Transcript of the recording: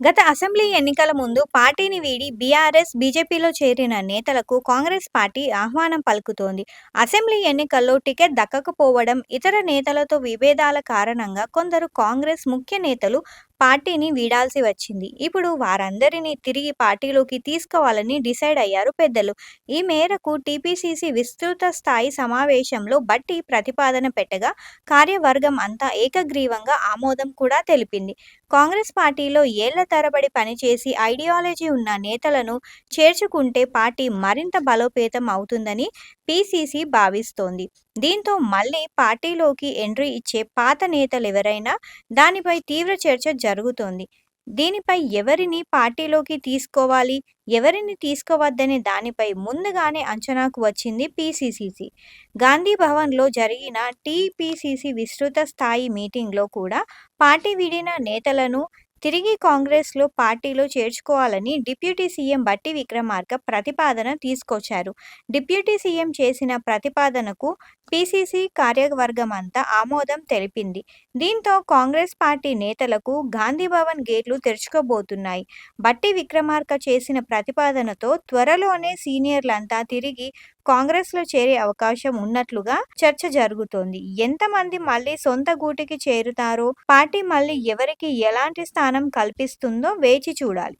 గత అసెంబ్లీ ఎన్నికల ముందు పార్టీని వీడి బీఆర్ఎస్, బీజేపీలో చేరిన నేతలకు కాంగ్రెస్ పార్టీ ఆహ్వానం పలుకుతోంది. అసెంబ్లీ ఎన్నికల్లో టికెట్ దక్కకపోవడం, ఇతర నేతలతో విభేదాల కారణంగా కొందరు కాంగ్రెస్ ముఖ్య నేతలు పార్టీని వీడాల్సి వచ్చింది. ఇప్పుడు వారందరినీ తిరిగి పార్టీలోకి తీసుకోవాలని డిసైడ్ అయ్యారు పెద్దలు. ఈ మేరకు టీపీసీసీ విస్తృత స్థాయి సమావేశంలో బట్టి ప్రతిపాదన పెట్టగా కార్యవర్గం అంతా ఏకగ్రీవంగా ఆమోదం కూడా తెలిపింది. కాంగ్రెస్ పార్టీలో ఏళ్ళ తరబడి పనిచేసి ఐడియాలజీ ఉన్న నేతలను చేర్చుకుంటే పార్టీ మరింత బలోపేతం అవుతుందని పీసీసీ భావిస్తోంది. దీంతో మళ్ళీ పార్టీలోకి ఎంట్రీ ఇచ్చే పాత నేతలు ఎవరైనా దానిపై తీవ్ర చర్చ జరుగుతోంది. దీనిపై ఎవరిని పార్టీలోకి తీసుకోవాలి, ఎవరిని తీసుకోవద్దనే దానిపై ముందుగానే అంచనాకు వచ్చింది పిసిసిసి గాంధీ భవన్లో జరిగిన టీపీసీసీ విస్తృత స్థాయి మీటింగ్లో కూడా పార్టీ వీడిన నేతలను తిరిగి కాంగ్రెస్లో పార్టీలో చేర్చుకోవాలని డిప్యూటీ సీఎం భట్టి విక్రమార్క ప్రతిపాదన తీసుకొచ్చారు. డిప్యూటీ సీఎం చేసిన ప్రతిపాదనకు పీసీసీ కార్యవర్గమంతా ఆమోదం తెలిపింది. దీంతో కాంగ్రెస్ పార్టీ నేతలకు గాంధీభవన్ గేట్లు తెరుచుకోబోతున్నాయి. భట్టి విక్రమార్క చేసిన ప్రతిపాదనతో త్వరలోనే సీనియర్లంతా తిరిగి కాంగ్రెస్లో చేరే అవకాశం ఉన్నట్లుగా చర్చ జరుగుతోంది. ఎంత మంది సొంత గూటికి చేరుతారో, పార్టీ మళ్ళీ ఎవరికి ఎలాంటి స్థానం కల్పిస్తుందో వేచి చూడాలి.